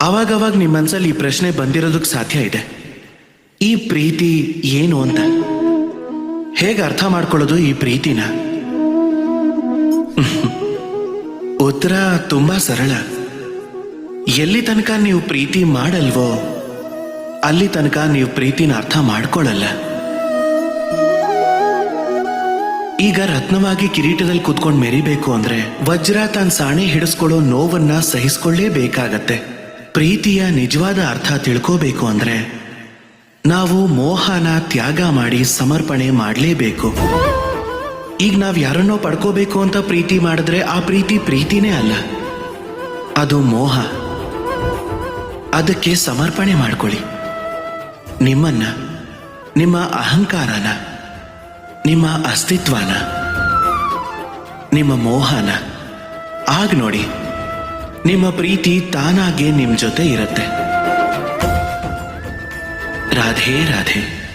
ಅವಾಗವಾಗ ನಿಮ್ಮ ಮನಸ್ಸಲ್ಲಿ ಈ ಪ್ರಶ್ನೆ ಬಂದಿರೋದಕ್ಕೆ ಸಾಧ್ಯ ಇದೆ. ಈ ಪ್ರೀತಿ ಏನು ಅಂತ. ಹೇಗೆ ಅರ್ಥ ಮಾಡ್ಕೊಳ್ಳೋದು ಈ ಪ್ರೀತಿನ? ಉತ್ತರ ತುಂಬಾ ಸರಳ. ಎಲ್ಲಿ ತನಕ ನೀವು ಪ್ರೀತಿ ಮಾಡಲ್ವೋ, ಅಲ್ಲಿ ತನಕ ನೀವು ಪ್ರೀತಿನ ಅರ್ಥ ಮಾಡ್ಕೊಳ್ಳಲ್ಲ. ಈಗ ರತ್ನವಾಗಿ ಕಿರೀಟದಲ್ಲಿ ಕುತ್ಕೊಂಡು ಮೆರಿಬೇಕು ಅಂದ್ರೆ ವಜ್ರ ತನ್ನ ಸಾಣೆ ಹಿಡಿಸ್ಕೊಳ್ಳೋ ನೋವನ್ನ ಸಹಿಸ್ಕೊಳ್ಳೇಬೇಕಾಗತ್ತೆ. ಪ್ರೀತಿಯ ನಿಜವಾದ ಅರ್ಥ ತಿಳ್ಕೋಬೇಕು ಅಂದ್ರೆ ನಾವು ಮೋಹನ ತ್ಯಾಗ ಮಾಡಿ ಸಮರ್ಪಣೆ ಮಾಡಲೇಬೇಕು. ಈಗ ನಾವು ಯಾರನ್ನೋ ಪಡ್ಕೋಬೇಕು ಅಂತ ಪ್ರೀತಿ ಮಾಡಿದ್ರೆ ಆ ಪ್ರೀತಿ ಪ್ರೀತಿನೇ ಅಲ್ಲ. ಅದು ಮೋಹ. ಅದಕ್ಕೆ ಸಮರ್ಪಣೆ ಮಾಡ್ಕೊಳ್ಳಿ. ನಿಮ್ಮನ್ನ, ನಿಮ್ಮ ಅಹಂಕಾರನ, ನಿಮ್ಮ ಅಸ್ತಿತ್ವನ, ನಿಮ್ಮ ಮೋಹನ. ಆಗ ನೋಡಿ. ನಿಮ್ಮ ಪ್ರೀತಿ ತಾನಾಗೆ ನಿಮ್ ಜೊತೆ ಇರುತ್ತೆ. ರಾಧೆ ರಾಧೆ.